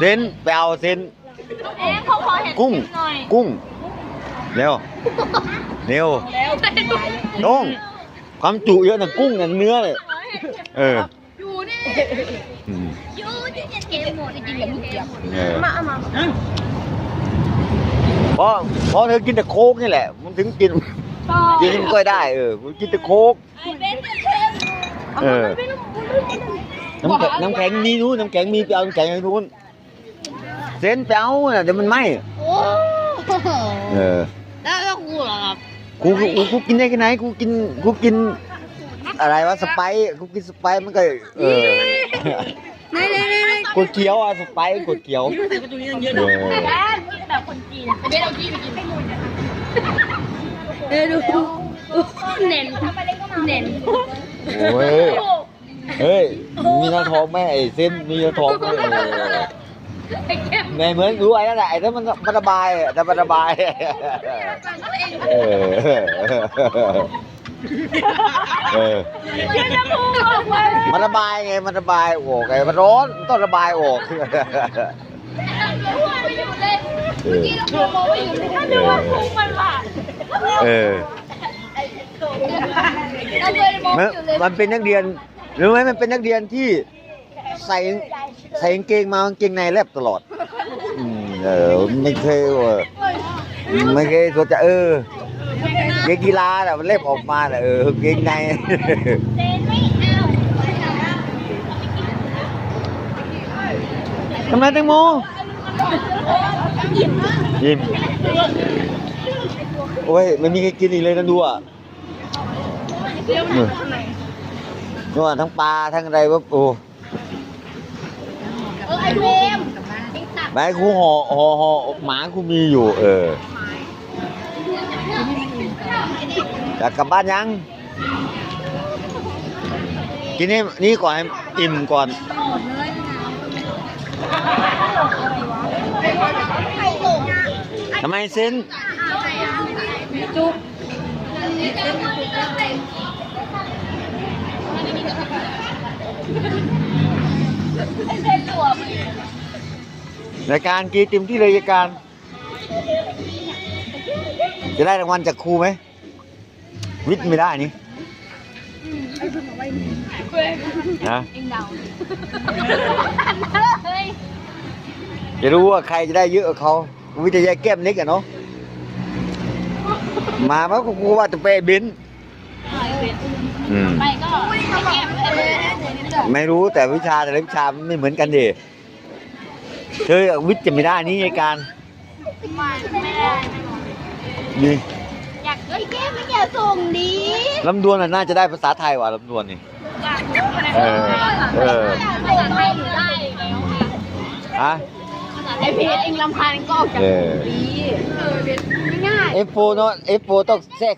เซนไปเอาเซนเอ๊ะเขาขอเห็นกุ้ง หน่อยกุ้ง เร็ว เร็วแล้วต้องความจุเยอะนะกุ้งนะเนื้อเลยเออ อยู่นี่อืมอยู่ที่จะเก็บหมดจริงๆอย่างเดียวเออมาเอามาเพราะเพราะเธอกินแต่โค้กนี่แหละ มันถึงกินต่อกินมันก็ได้เออมันกินแต่โค้กไอ้เบนซ์เค็มเออน้ำแข็งน้ำแข็งมีนู้นน้ำแข็งมีไปเอาน้ำแข็งให้นู้น เซนไปเอาน่ะเดี๋ยวมันไหมโอ้เออแล้วแล้วกูเหรอครับกูกูกูกูกินได้แค่ไหนกูกินกูกิน อะไรวะสไปซ์กูกินสไปซ์มันก็เออไหนไหนไหนไหนกดเขียวอะสไปซ์กดเขียวเออแบบคนจีนอะเบนเอาจีนไปกินเออดูเน่นเน่นโอ้ยเฮ้ยมีหน้าท้องไหมไอ้เส้นมีหน้าท้องไหม เออไอ้แก้มในเหมือนรู้ไอ้นั่นแหละไอ้นั่นมันมันระบายอะแต่มันระบายเออเออยังจะพูดออกมามันระบายไงมันระบายออกไงมันร้อนมันต้องระบายออกพูดไม่หยุดเลยเมื่อกี้เราโมไม่หยุดเลยถ้าดูว่าพุงมันว่ะเออเราเคยโมมันไม่หยุดเลยมันเป็นนักเรียนรู้ไหมมันเป็นนักเรียนที่ใส่ ใส่กางเกงมากางเกงในแลบตลอดอืมเออไม่เคยว่าไม่เคยสนใจเออเกงกีฬาน่ะมันเล็บออกมาน่ะเออกางเกงในเซนไม่เอาทำไมแตงโมยิ้มโอ้ยไม่มีใครกินอีกเลยนะดูอะดูอะทั้งปลาทั้งอะไรวะโอ้เออไอ้เวมไอ้สัตว์ใบคูห่อห่อห่อหมาคูมีอยู่ เอออยากกลับบ้านยัง กินนี่นี่ก่อนให้อิ่มก่อนทำไมเซนจุ๊บ รายการกีติมที่รายการ จะได้รางวัลจากครูไหม วิทย์ไม่ได้นี่นะจะรู้ว่าใครจะได้เยอะกว่าเขาวิทย์จะแยกแก้มนิกอะเนาะมาเพราะครูว่าจะไปบินไปก็ไอ้แก้มเลย ไม่รู้แต่วิชาแต่ละวิชามันไม่เหมือนกันดิเธอวิทย์จะไม่ได้นี่รายการไม่ได้นี่อยากไอ้แก้มไม่อยากส่งดีลำดวนน่ะน่าจะได้ภาษาไทยว่ะลำดวนนี่เออเออภาษาไทยหนูได้แล้วฮะไอเพจเองลำพันก็ออกจากเออดีเออเป็นง่ายเอฟโฟเนาะเอฟโฟต้องแทรก